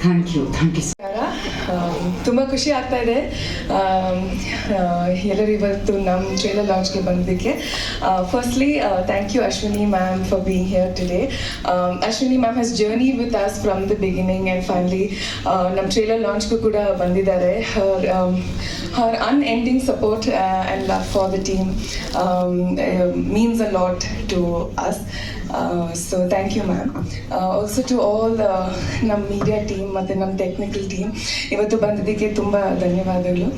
Thank you thank you ತುಂಬ ಖುಷಿ ಆಗ್ತಾ ಇದೆ. ಆಮ್, ಆ, ಎಲ್ಲರೂ ಇವತ್ತು ನಮ್ಮ ಟ್ರೇಲರ್ ಲಾಂಚ್ಗೆ ಬಂದಿದ್ದಕ್ಕೆ. Firstly thank you Ashwini ma'am for being here today Ashwini ma'am has journey with us from the beginning and finally ನಮ್ಮ ಟ್ರೇಲರ್ ಲಾಂಚ್ಗೂ ಕೂಡ ಬಂದಿದ್ದಾರೆ. Her her unending support and love for the team means a lot to us so thank you ma'am also to all ನಮ್ಮ media team ಮತ್ತು ನಮ್ಮ technical team ಇವತ್ತು ಬಂದಿದ್ದಕ್ಕೆ ತುಂಬ ಧನ್ಯವಾದಗಳು.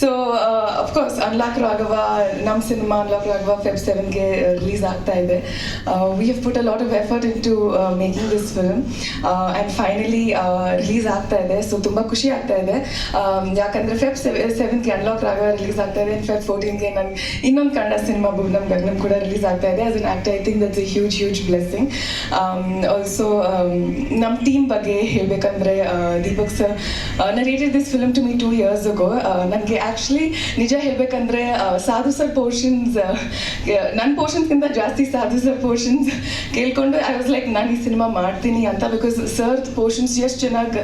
ಸೊ ಅಫ್ಕೋರ್ಸ್ ಅನ್ಲಾಕ್ ರಾಘವ ನಮ್ಮ ಸಿನಿಮಾ ಅನ್ಲಾಕ್ ರಾಘವ ಫೆಬ್ ಸೆವೆನ್ಗೆ release ಆಗ್ತಾ ಇದೆ we have put a lot of effort in to making this film and finally release ಆಗ್ತಾ ಇದೆ ಸೊ ತುಂಬ ಖುಷಿ ಆಗ್ತಾ ಇದೆ ಯಾಕಂದರೆ ಫೆಬ್ ಸೆವೆನ್ಗೆ ಅನ್ಲಾಕ್ ರಾಘವ ರಿಲೀಸ್ ಆಗ್ತಾ ಇದೆ ಫೆಬ್ ಫೋರ್ಟೀನ್ಗೆ ನನ್ಗೆ ಇನ್ನೊಂದು ಕನ್ನಡ ಸಿನಿಮಾ ಭುವನಂ ಗಗನಂ ಕೂಡ ರಿಲೀಸ್ ಆಗ್ತಾ ಇದೆ as an actor I think that's a huge huge blessing also ನಮ್ಮ ಟೀಮ್ ಬಗ್ಗೆ ಹೇಳಬೇಕಂದ್ರೆ Deepak sir narrated this film to me two years ago ನನಗೆ ಆ್ಯಕ್ಚುಲಿ ನಿಜ ಹೇಳಬೇಕಂದ್ರೆ ಸಾಧು ಸರ್ ಪೋರ್ಷನ್ಸ್ ನನ್ನ ಪೋರ್ಷನ್ಸ್ಗಿಂತ ಜಾಸ್ತಿ ಸಾಧು ಸರ್ ಪೋರ್ಷನ್ಸ್ ಕೇಳ್ಕೊಂಡು ಐ ವಾಸ್ ಲೈಕ್ ನಾನು ಈ ಸಿನಿಮಾ ಮಾಡ್ತೀನಿ ಅಂತ ಬಿಕಾಸ್ ಸರ್ ಪೋರ್ಷನ್ಸ್ ಎಷ್ಟು ಚೆನ್ನಾಗಿ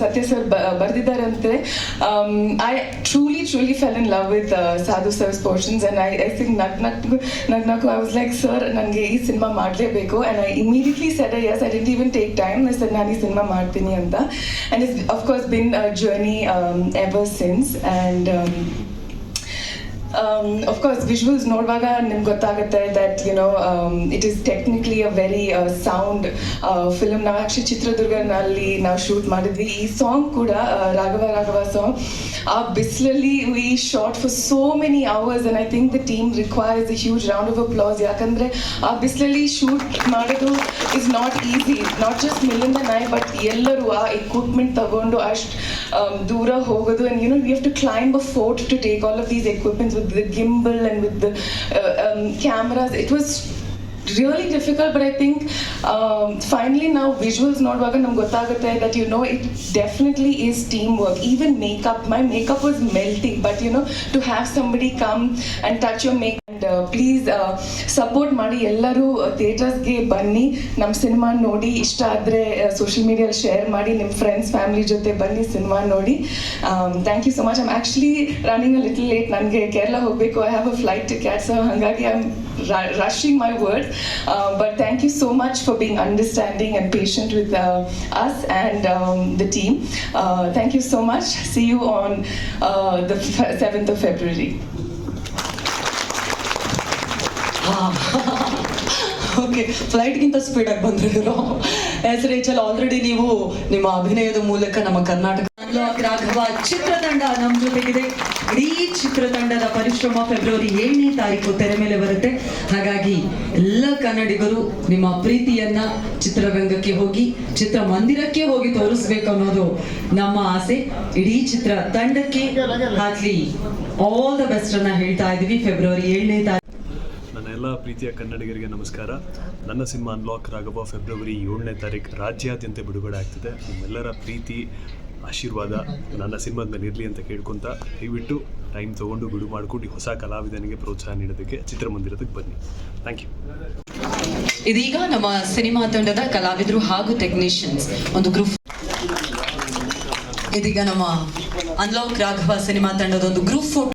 Satya sir ಬರೆದಿದ್ದಾರಂತೆ I truly truly fell in love with Sadhu sir portions and I I think knock knock knock I was like sir ನನಗೆ ಈ cinema ಮಾಡಲೇಬೇಕು and I immediately said yes I didn't even take time sir ನಾನು ಈ cinema ಮಾಡ್ತೀನಿ ಅಂತ. And is of course been journey ever since and of course visuals ನೋಡುವಾಗ ನಿಮ್ಗೆ ಗೊತ್ತಾಗುತ್ತೆ that you know it is technically a very sound film ನಾವು actually ಚಿತ್ರದುರ್ಗನಲ್ಲಿ ನಾವು ಶೂಟ್ ಮಾಡಿದ್ವಿ ಈ ಸಾಂಗ್ ಕೂಡ ರಾಘವ ರಾಘವ ಸಾಂಗ್ ಆ ಬಿಸಿಲಲ್ಲಿ we shot for so many hours and I think the team requires a huge round of applause ಯಾಕಂದರೆ ಆ ಬಿಸಿಲಲ್ಲಿ ಶೂಟ್ ಮಾಡೋದು is not easy not just ಮಿಲ್ಲಿಂದ ನೈ ಬಟ್ ಎಲ್ಲರೂ ಆ ಎಕ್ವಿಪ್ಮೆಂಟ್ ತಗೊಂಡು ಅಷ್ಟು um, Dura Hogadu, and you know, we have to climb a fort to take all of these equipments with the gimbal and with the uh, um, cameras. It was really difficult, but I think um, finally now ನೋಡುವಾಗ ನಮ್ಗೆ ಗೊತ್ತಾಗುತ್ತೆ you know it definitely is teamwork. Even makeup, my makeup was melting, but you know to have somebody come and touch your makeup. And uh, please uh, support ಮಾಡಿ ಎಲ್ಲರೂ ಥಿಯೇಟರ್ಸ್ಗೆ ಬನ್ನಿ ನಮ್ಮ cinema ನೋಡಿ ಇಷ್ಟ ಆದರೆ ಸೋಷಿಯಲ್ ಮೀಡಿಯಲ್ಲಿ ಶೇರ್ ಮಾಡಿ ನಿಮ್ಮ friends family ಜೊತೆ ಬನ್ನಿ ಸಿನಿಮಾ ನೋಡಿ thank you so much I'm actually running a little late ನನಗೆ ಕೇರಳ ಹೋಗಬೇಕು I have a flight to catch ಹಾಗಾಗಿ I am rushing my words. Uh, but thank you so much for being understanding and patient with uh, us and um, the team. Uh, thank you so much. See you on uh, the f- 7th of February. Okay ಫ್ಲೈಟ್ಗಿಂತ ಸ್ಪೀಡಾಗಿ ಬಂದ್ರು ಇವರು S Rachel already ನೀವು ನಿಮ್ಮ ಅಭಿನಯದ ಮೂಲಕ ನಮ್ಮ Karnataka unlock Raghava ಚಿತ್ರತಂಡ ನಮ್ಮ ಜೊತೆಗಿದೆ. ಇಡೀ ಚಿತ್ರತಂಡದ ಪರಿಶ್ರಮ ಫೆಬ್ರವರಿ ಏಳನೇ ತಾರೀಕು ತೆರೆ ಮೇಲೆ ಬರುತ್ತೆ. ಹಾಗಾಗಿ ಎಲ್ಲ ಕನ್ನಡಿಗರು ನಿಮ್ಮ ಪ್ರೀತಿಯನ್ನ ಚಿತ್ರರಂಗಕ್ಕೆ ಹೋಗಿ, ಚಿತ್ರಮಂದಿರಕ್ಕೆ ಹೋಗಿ ತೋರಿಸ್ಬೇಕು ಅನ್ನೋದು ನಮ್ಮ ಆಸೆ. ಇಡೀ ಚಿತ್ರ ತಂಡಕ್ಕೆ ಹಾಕ್ಲಿ ಆಲ್ ದ ಬೆಸ್ಟ್ ಅನ್ನ ಹೇಳ್ತಾ ಇದೀವಿ ಫೆಬ್ರವರಿ ಏಳನೇ ತಾರೀಕು. ನನ್ನ ಎಲ್ಲ ಪ್ರೀತಿಯ ಕನ್ನಡಿಗರಿಗೆ ನಮಸ್ಕಾರ. ನನ್ನ ಸಿನಿಮಾ ಅನ್ಲಾಕ್ ರಾಘವ ಫೆಬ್ರವರಿ ಏಳನೇ ತಾರೀಕು ರಾಜ್ಯಾದ್ಯಂತ ಬಿಡುಗಡೆ ಆಗ್ತಿದೆ. ನಿಮ್ಮೆಲ್ಲರ ಪ್ರೀತಿ ಆಶೀರ್ವಾದ ನನ್ನ ಸಿನಿಮಾದ ಮೇಲೆ ಇರಲಿ ಅಂತ ಕೇಳ್ಕೊಂತ ದಯವಿಟ್ಟು ಟೈಮ್ ತೊಗೊಂಡು ಬಿಡು ಮಾಡ್ಕೊಂಡು ಹೊಸ ಕಲಾವಿದನಿಗೆ ಪ್ರೋತ್ಸಾಹ ನೀಡೋದಕ್ಕೆ ಚಿತ್ರಮಂದಿರದಕ್ಕೆ ಬನ್ನಿ. ಥ್ಯಾಂಕ್ ಯು ಇದೀಗ ನಮ್ಮ ಸಿನಿಮಾ ತಂಡದ ಕಲಾವಿದರು ಹಾಗೂ ಟೆಕ್ನಿಷಿಯನ್ಸ್ ಒಂದು ಗ್ರೂಪ್ ಇದೀಗ ನಮ್ಮ ಅನ್ಲಾಕ್ ರಾಘವ ಸಿನಿಮಾ ತಂಡದ ಒಂದು ಗ್ರೂಪ್ ಫೋಟೋ